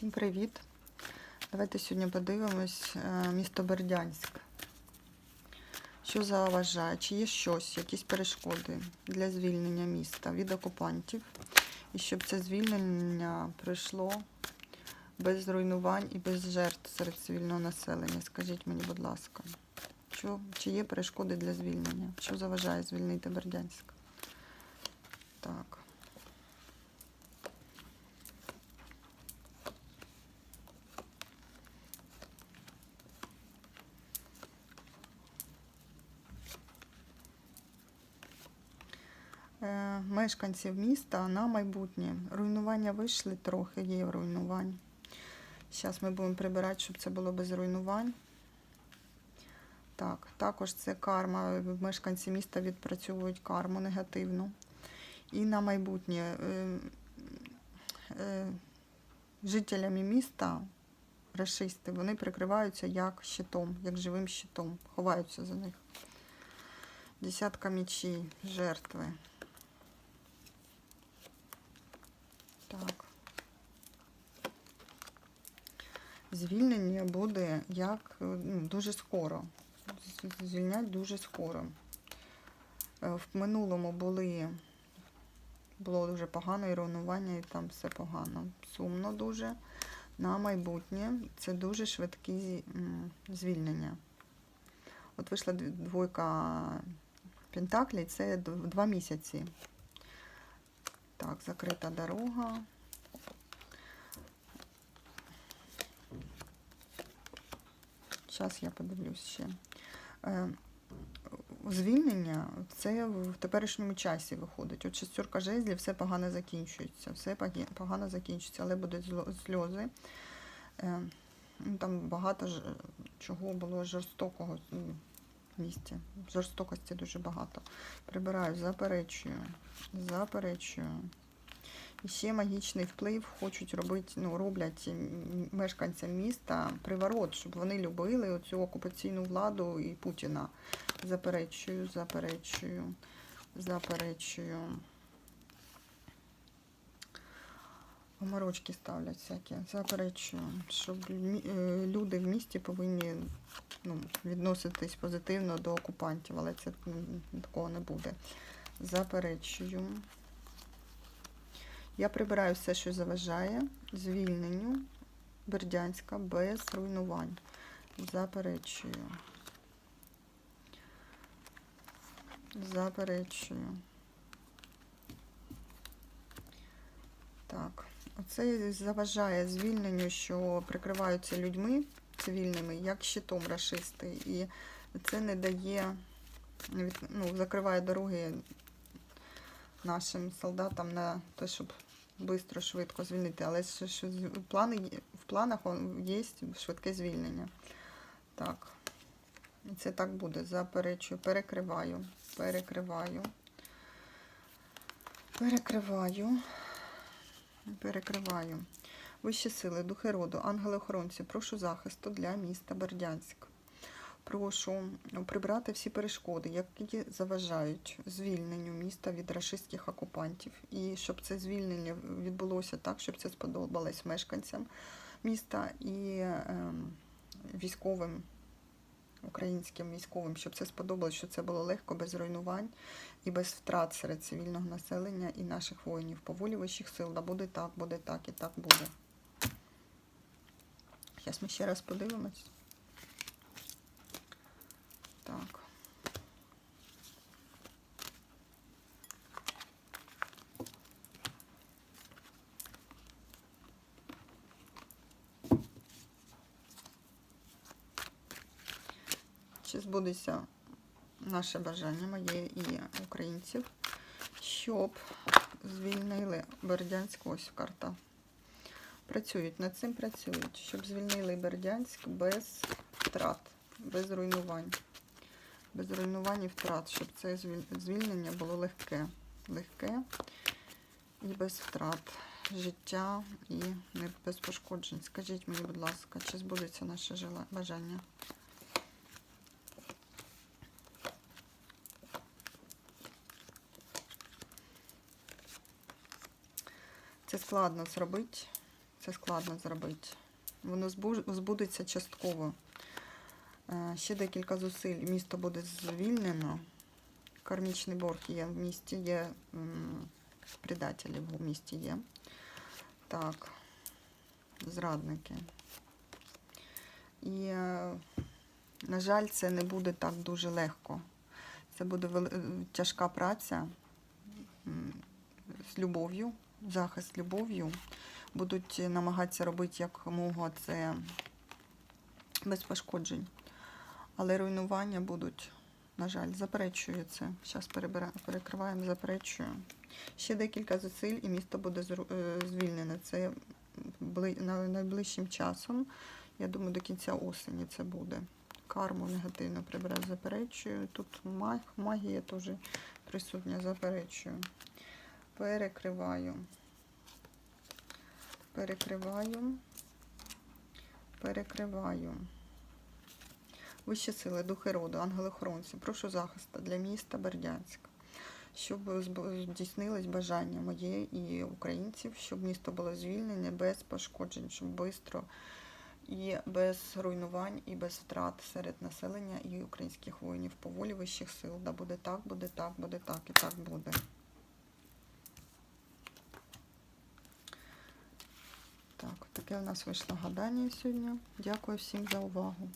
Всім привіт! Давайте сьогодні подивимось е, місто Бердянськ. Що заважає? Чи є щось, якісь перешкоди для звільнення міста від окупантів? І щоб це звільнення пройшло без руйнувань і без жертв серед цивільного населення? Скажіть мені, будь ласка, що, чи є перешкоди для звільнення? Що заважає звільнити Бердянськ? Так. Мешканців міста на майбутнє. Руйнування вийшли трохи, є руйнувань. Зараз ми будемо прибирати, щоб це було без руйнувань. Так, також це карма. Мешканці міста відпрацьовують карму негативну. І на майбутнє е, е, жителями міста расисти, вони прикриваються як щитом, як живим щитом, ховаються за них. Десятка мечей, жертви. Так. Звільнення буде як ну, дуже скоро. Звільнять дуже скоро. Е, В минулому були було дуже погано і руйнування, і там все погано. Сумно дуже. На майбутнє це дуже швидкі звільнення. От вийшла двойка Пентаклей, це два місяці. Так, закрита дорога. Зараз я подивлюсь ще. Е, Звільнення це в теперішньому часі виходить. От шестерка жезлів, все погано закінчується. Все погано закінчується, але будуть сльози. Е, ну, Там багато чого було жорстокого м, в місті. Жорстокості дуже багато. Прибираю, заперечую, заперечую. І ще магічний вплив хочуть робити, ну, роблять мешканцям міста приворот, щоб вони любили оцю окупаційну владу і Путіна. Заперечую, заперечую, заперечую. Оморочки ставлять всякі. Заперечую, щоб е, люди в місті повинні ну, відноситись позитивно до окупантів, але це такого не буде. Заперечую. Я прибираю все, що заважає звільненню Бердянська без руйнувань. Заперечую. Заперечую. Так, оце заважає звільненню, що прикриваються людьми цивільними, як щитом рашисти. І це не дає, ну, закриває дороги нашим солдатам на те, щоб швидко, швидко звільнити. Але ж, ж плани, в планах є швидке звільнення. Так. Це так буде. Заперечую, перекриваю, перекриваю. Перекриваю. Перекриваю. Вищі сили, духи роду, ангели-охоронці, прошу захисту для міста Бердянськ. Прошу прибрати всі перешкоди, які заважають звільненню міста від рашистських окупантів. І щоб це звільнення відбулося так, щоб це сподобалось мешканцям міста і ем, військовим, українським військовим, щоб це сподобалось, що це було легко, без руйнувань і без втрат серед цивільного населення і наших воїнів. По сил, да буде так, буде так і так буде. Зараз ми ще раз подивимось. Так. Чи збудеться наше бажання, моє і українців, щоб звільнили Бердянськ, ось карта. Працюють, над цим працюють, щоб звільнили Бердянськ без втрат, без руйнувань. Без руйнувань і втрат, щоб це звільнення було легке. Легке і без втрат життя і без пошкоджень. Скажіть мені, будь ласка, чи збудеться наше бажання? Це складно зробити. Це складно зробити. Воно збудеться частково. Е, Ще декілька зусиль. Місто буде звільнено. Кармічний борг є в місті, є предателі в місті є. Так, зрадники. І, е, на жаль, це не буде так дуже легко. Це буде тяжка праця з любов'ю, захист любов'ю. Будуть намагатися робити якомога це без пошкоджень. Але руйнування будуть, на жаль, заперечую це. Зараз перекриваємо, заперечую. Ще декілька зусиль, і місто буде е, звільнене. Це найближчим часом. Я думаю, до кінця осені це буде. Карму негативно прибираю, заперечую. Тут магія теж присутня, заперечую. Перекриваю. Перекриваю. Перекриваю. Вищі сили, духи роду, ангели-охоронці, прошу захисту для міста Бердянська, щоб здійснилось бажання моє і українців, щоб місто було звільнене без пошкоджень, щоб швидко і без руйнувань, і без втрат серед населення і українських воїнів по волі вищих сил. Да буде так, буде так, буде так і так буде. Так, таке у нас вийшло гадання сьогодні. Дякую всім за увагу.